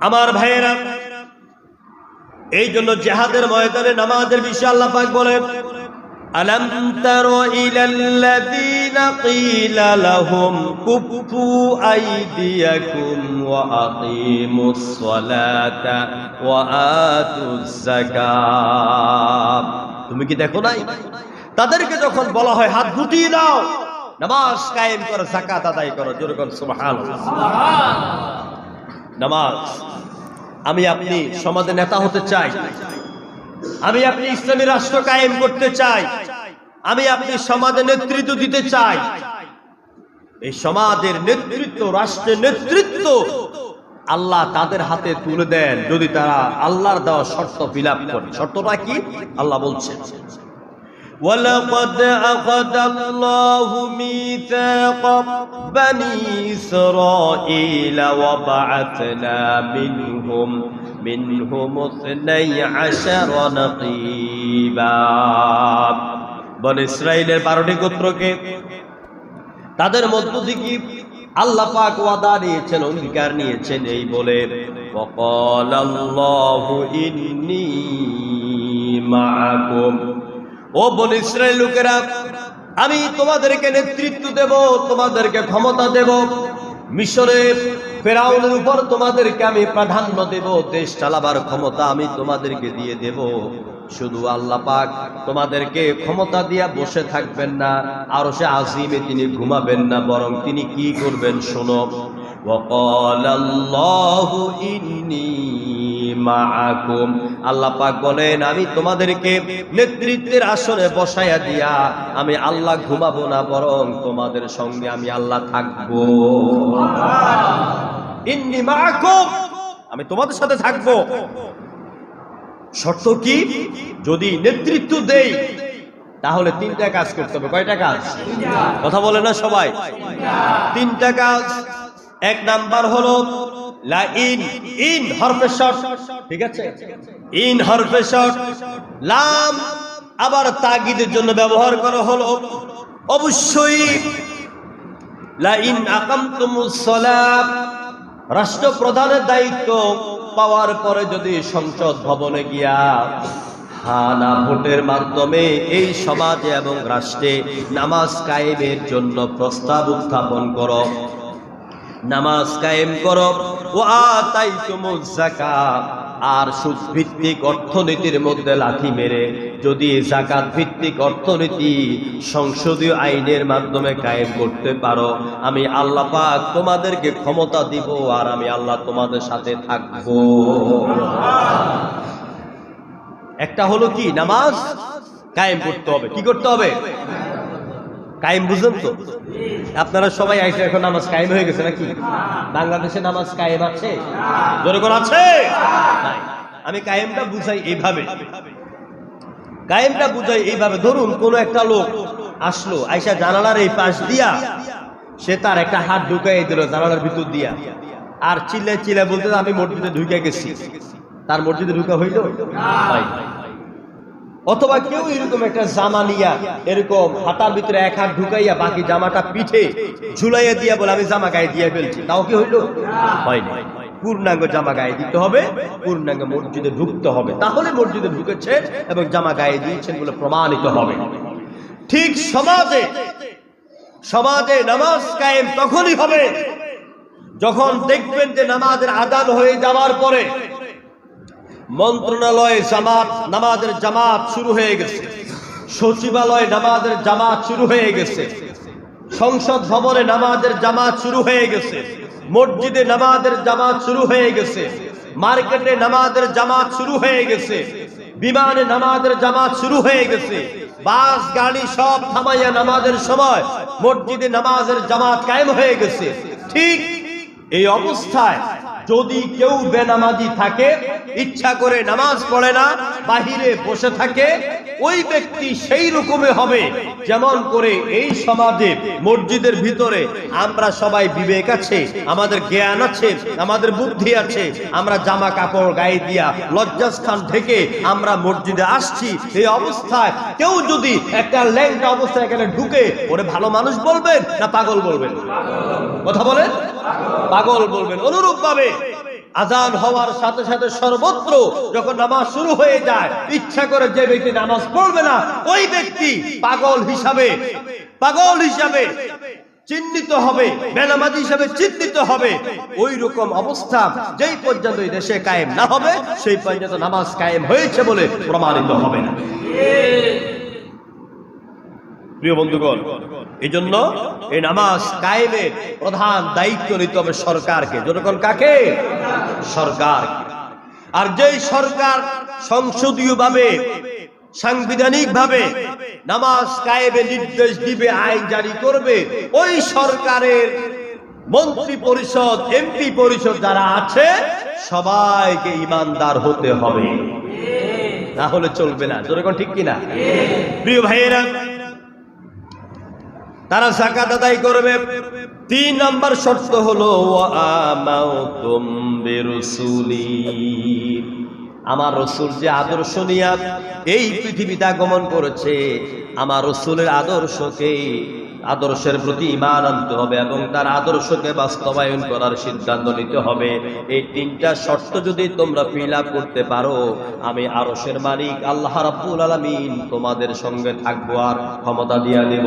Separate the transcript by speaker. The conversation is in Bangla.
Speaker 1: আমার ভাইয়েরা এই জন্য জেহাদের ময়দানে নামাজের বিষয়ে আল্লাহ পাক বলেন ألم تر إلى الذين قيل لهم كفوا أيديكم وأقيموا الصلاة وآتوا الزكاة তুমি কি দেখো নাই তাদেরকে যখন বলা হয় হাত গুটিয়ে দাও নামাজ কায়েম করো জাকাত আদায় করো যেরকম সুবহানাল্লাহ নামাজ। আমি আপনি সমাজে নেতা হতে চাই। আমি আপনি ইসলামী রাষ্ট্র কায়েম করতে চাই। আমি আপনি সমাজে নেতৃত্ব দিতে চাই। এই সমাজের নেতৃত্ব, রাষ্ট্রের নেতৃত্ব আল্লাহ তাদের হাতে তুলে দেন যদি তারা আল্লাহর দেওয়া শর্ত ফিল করে। শর্তটা কি? আল্লাহ বলছেন। ولقد أخذ الله ميثاق بني إسرائيل وبعثنا منهم منهم اثني عشر نقيبا বন ইসরায়েলের বারোটি গোত্রকে তাদের মধ্য থেকে আল্লাহ পাক ওয়াদা নিয়েছেন অঙ্গীকার নিয়েছেন এই বলে وقال الله إني معكم ও বন ইসরায়েল লোকেরা আমি তোমাদেরকে নেতৃত্ব দেব তোমাদেরকে ক্ষমতা দেব মিশরে ফেরাউনের উপর তোমাদেরকে আমি প্রাধান্য দেব দেশ চালাবার ক্ষমতা আমি তোমাদেরকে দিয়ে দেব শুধু আল্লাহ পাক তোমাদেরকে ক্ষমতা দিয়া বসে থাকবেন না আর সে আজিমে তিনি ঘুমাবেন না বরং তিনি কি করবেন শোনো وقال الله إني মাআকুম। আল্লাহ পাক বলেন আমি তোমাদেরকে নেতৃত্বের আসনে বসাইয়া দিয়া আমি আল্লাহ ঘুমাবো না বরং তোমাদের সঙ্গে আমি আল্লাহ থাকব। ইন্নি মাআকুম। আমি তোমাদের সাথে থাকব। শর্ত কি? যদি নেতৃত্ব দেই তাহলে তিনটা কাজ করতে হবে। কয়টা কাজ? কথা বলে না সবাই? তিনটা কাজ। এক নাম্বার হলো লা ইন রাষ্ট্রপ্রধানের দায়িত্ব পাওয়ার পরে যদি সংসদ ভবনে গিয়া হানা ভোটের মাধ্যমে এই সমাজে এবং রাষ্ট্রে নামাজ কায়েমের জন্য প্রস্তাব উত্থাপন করো, নামাজ কায়েম করো। আর সুদ ভিত্তিক অর্থনীতির মধ্যে লাথি মেরে যদি জাকাত ভিত্তিক অর্থনীতি সংসদীয় আইনের মাধ্যমে কায়েম করতে পারো, আমি আল্লাহ পাক তোমাদেরকে ক্ষমতা দিব আর আমি আল্লাহ তোমাদের সাথে থাকব। একটা হলো কি? নামাজ কায়েম করতে হবে। কি করতে হবে? কায়েম বুঝলেন তো? আপনারা সবাই আইসে এখন নামাজ কায়েম হয়ে গেছে নাকি? বাংলাদেশে নামাজ কায়েম আছে? জোরে কোন আছে? আমি কায়েমটা বুঝাই এইভাবে। কায়েমটা বুঝাই এইভাবে। ধরুন কোন একটা লোক আসলো, আইসা জানালার এই পাশ দিয়া সে তার একটা হাত ঢুকাই দিল জানালার ভিতর দিয়া। আর চিল্লে চিল্লে বলতে, আমি মসজিদে ঢুকে গেছি। তার মসজিদে ঢুকা হইল? অথবা কেউ এরকম একটা জামা নিয়া এরকম হাতার ভিতরে এক হাত ঢুকাইয়া বাকি জামাটা পিঠে ঝুলাইয়া দিয়া বলে, আমি জামা গায়ে দিয়ে ফেলছি। তাও কি হইল? হয় না পূর্ণাঙ্গ জামা গায়ে দিতে হবে, পূর্ণাঙ্গ মসজিদে ঢুকতে হবে। তাহলে মসজিদে ঢুকেছে এবং জামা গায়ে দিয়েছেন বলে প্রমাণিত হবে। ঠিক সমাজে সমাজে নামাজ কায়েম তখনই হবে, যখন দেখবেন যে নামাজের আদান হয়ে যাওয়ার পরে মন্ত্রণালয়ে জামাত, নামাজের জামাত শুরু হয়ে গেছে। সচিবালয়ে নামাজের জামাত শুরু হয়ে গেছে। সংসদ ভবনে নামাজের জামাত শুরু হয়ে গেছে। মসজিদে নামাজের জামাত শুরু হয়ে গেছে। মার্কেটে নামাজের জামাত শুরু হয়ে গেছে। বিমানে নামাজের জামাত শুরু হয়ে গেছে। বাস, গাড়ি সব থামাইয়া নামাজের সময় মসজিদে নামাজের জামাত কায়েম হয়ে গেছে। ঠিক এই অবস্থায় যদি কেউ বেনামাজি থাকে, ইচ্ছা করে নামাজ পড়ে না, বাহিরে বসে থাকে, ওই ব্যক্তি সেই রকমে হবে। যেমন করে এই সমাজে, মসজিদের ভিতরে আমরা সবাই বিবেক আছে, আমাদের জ্ঞান আছে, আমাদের বুদ্ধি আছে, আমরা জামা কাপড় গায়ে দিয়া লজ্জাস্থান থেকে আমরা মসজিদে আসছি, এই অবস্থায় কেউ যদি একটা ল্যাংটা অবস্থায় এখানে ঢুকে, ওরে ভালো মানুষ বলবেন না পাগল বলবেন? কথা বলেন? পাগল বলবেন অনুরূপ ভাবে আজান হওয়ার সাথে সাথে সর্বত্র যখন নামাজ শুরু হয়ে যায়, ইচ্ছা করে যে ব্যক্তি নামাজ পড়বে না, ওই ব্যক্তি পাগল হিসাবে পাগল হিসাবে চিহ্নিত হবে বেনামাজি হিসাবে চিহ্নিত হবে। ওই রকম অবস্থা যেই পর্যন্ত এই দেশে কায়েম না হবে, সেই পর্যন্ত নামাজ কায়েম হয়েছে বলে প্রমাণিত হবে না। প্রিয় বন্ধুগণ এই জন্য এই নামাজ কায়েমের প্রধান দায়িত্ব নিতে হবে সরকারকে। জনগণ কাকে? সরকার আর যেই সরকার সংসদীয় ভাবে সাংবিধানিক ভাবে নামাজ কায়েমে নির্দেশ দিবে, আইন জারি করবে, ওই সরকারের মন্ত্রী পরিষদ, এমপি পরিষদ যারা আছে, সবাইকে ইমানদার হতে হবে। না হলে চলবে না। জনগণ ঠিক কিনা? প্রিয় ভাইয়েরা তারা জাকাত আদায় করবে। তিন নম্বর শর্ত হলো আমার রসুল যে আদর্শ নিয়ে এই পৃথিবীতে আগমন করেছে। আমার রসুলের আদর্শকে আদর্শের প্রতি ইমান আনতে হবে এবং তার আদর্শকে বাস্তবায়ন করার সিদ্ধান্ত নিতে হবে। এই তিনটা শর্ত যদি তোমরা ফিল করতে পারো, আমি আরশের মালিক, আল্লাহ রাব্বুল আলমিন তোমাদের সঙ্গে থাকব আর ক্ষমতা দিয়া দেব